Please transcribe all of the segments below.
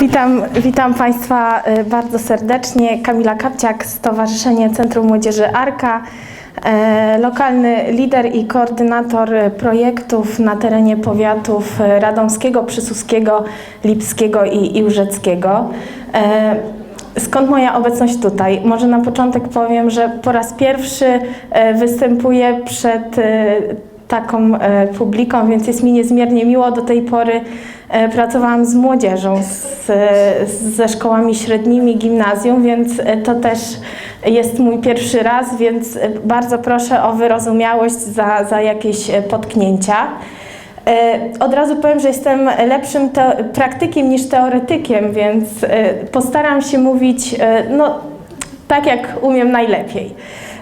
Witam, witam Państwa y, bardzo serdecznie. Kamila Kapciak, Stowarzyszenie Centrum Młodzieży Arka, e, lokalny lider i koordynator y, projektów na terenie powiatów y, radomskiego, przysuskiego, lipskiego i, i łużeckiego. E, Skąd moja obecność tutaj? Może na początek powiem, że po raz pierwszy występuję przed taką e, publiką, więc jest mi niezmiernie miło. Do tej pory e, pracowałam z młodzieżą, z, ze szkołami średnimi, gimnazjum, więc e, to też jest mój pierwszy raz, więc bardzo proszę o wyrozumiałość za, za jakieś potknięcia. Od razu powiem, że jestem lepszym praktykiem niż teoretykiem, więc postaram się mówić no, tak, jak umiem najlepiej.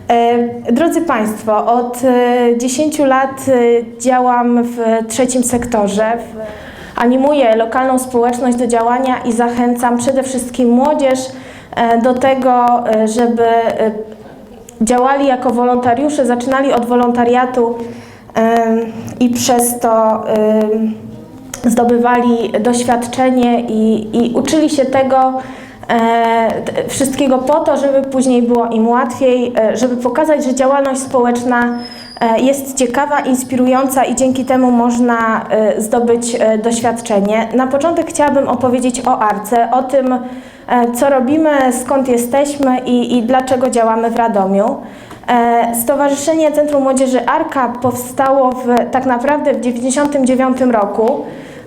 E, Drodzy Państwo, od e, 10 lat e, działam w trzecim sektorze. Animuję lokalną społeczność do działania i zachęcam przede wszystkim młodzież e, do tego, e, żeby e, działali jako wolontariusze, zaczynali od wolontariatu i przez to zdobywali doświadczenie i, i uczyli się tego e, wszystkiego po to, żeby później było im łatwiej, e, żeby pokazać, że działalność społeczna e, jest ciekawa, inspirująca i dzięki temu można e, zdobyć e, doświadczenie. Na początek chciałabym opowiedzieć o Arce, o tym, e, co robimy, skąd jesteśmy i, i dlaczego działamy w Radomiu. E, Stowarzyszenie Centrum Młodzieży Arka powstało w, tak naprawdę w 1999 roku.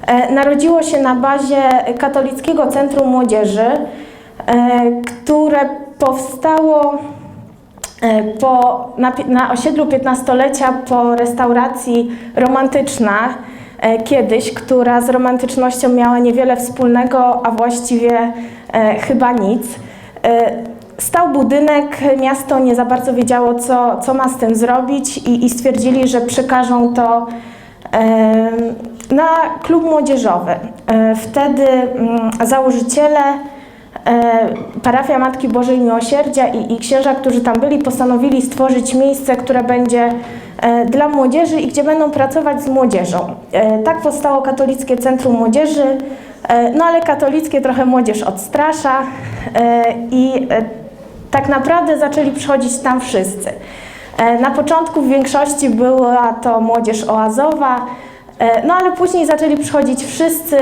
E, Narodziło się na bazie Katolickiego Centrum Młodzieży, e, które powstało e, po, na, na osiedlu 15-lecia po restauracji romantyczna e, kiedyś, która z romantycznością miała niewiele wspólnego, a właściwie e, chyba nic. E, Stał budynek, miasto nie za bardzo wiedziało, co, co ma z tym zrobić i, i stwierdzili, że przekażą to na klub młodzieżowy. E, Wtedy mm, założyciele e, parafia Matki Bożej Miłosierdzia i, i księża, którzy tam byli, postanowili stworzyć miejsce, które będzie e, dla młodzieży i gdzie będą pracować z młodzieżą. E, Tak powstało Katolickie Centrum Młodzieży, e, no ale katolickie trochę młodzież odstrasza e, i e, tak naprawdę zaczęli przychodzić tam wszyscy. E, Na początku w większości była to młodzież oazowa, e, no ale później zaczęli przychodzić wszyscy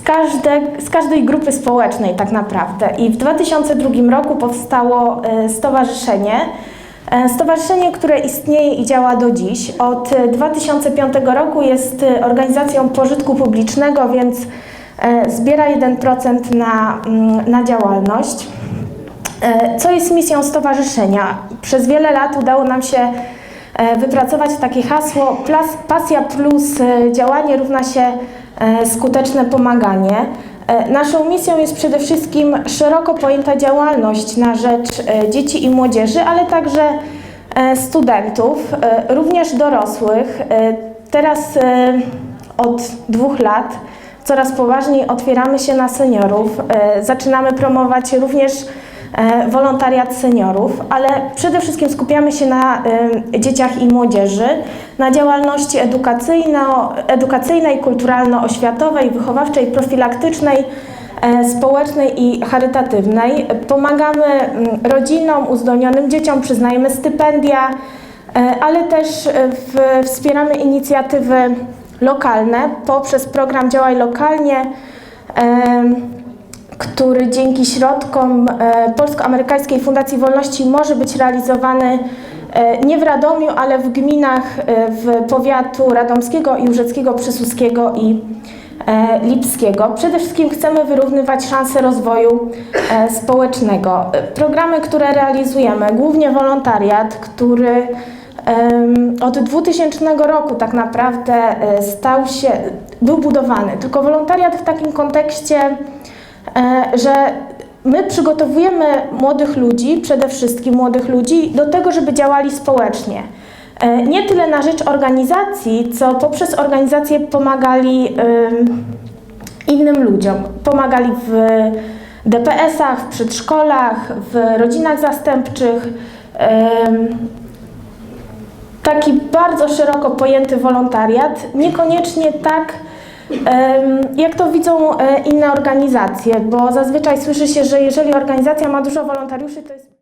z, każde, z każdej grupy społecznej tak naprawdę. I w 2002 roku powstało e, stowarzyszenie, E, Stowarzyszenie, które istnieje i działa do dziś. Od e, 2005 roku jest e, organizacją pożytku publicznego, więc e, zbiera 1% na, mm, na działalność. E, Co jest misją stowarzyszenia? Przez wiele lat udało nam się e, wypracować takie hasło pasja plus e, działanie równa się e, skuteczne pomaganie. E, Naszą misją jest przede wszystkim szeroko pojęta działalność na rzecz e, dzieci i młodzieży, ale także e, studentów, e, również dorosłych. E, Teraz e, od dwóch lat coraz poważniej otwieramy się na seniorów. E, Zaczynamy promować również e, wolontariat seniorów, ale przede wszystkim skupiamy się na e, dzieciach i młodzieży, na działalności edukacyjnej, kulturalno-oświatowej, wychowawczej, profilaktycznej, e, społecznej i charytatywnej. Pomagamy mm, rodzinom, uzdolnionym dzieciom, przyznajemy stypendia, e, ale też e, wspieramy inicjatywy lokalne poprzez program Działaj Lokalnie. który dzięki środkom Polsko-Amerykańskiej Fundacji Wolności może być realizowany nie w Radomiu, ale w gminach e, w powiatu radomskiego i przysuskiego i e, lipskiego. Przede wszystkim chcemy wyrównywać szanse rozwoju e, społecznego. E, Programy, które realizujemy, głównie wolontariat, który od 2000 roku tak naprawdę e, stał się, był budowany. Tylko wolontariat w takim kontekście e, że my przygotowujemy młodych ludzi, przede wszystkim młodych ludzi, do tego, żeby działali społecznie. E, Nie tyle na rzecz organizacji, co poprzez organizację pomagali ym, innym ludziom. Pomagali w DPS-ach, w przedszkolach, w rodzinach zastępczych. Taki bardzo szeroko pojęty wolontariat, niekoniecznie tak Jak to widzą e, inne organizacje? Bo zazwyczaj słyszy się, że jeżeli organizacja ma dużo wolontariuszy, to jest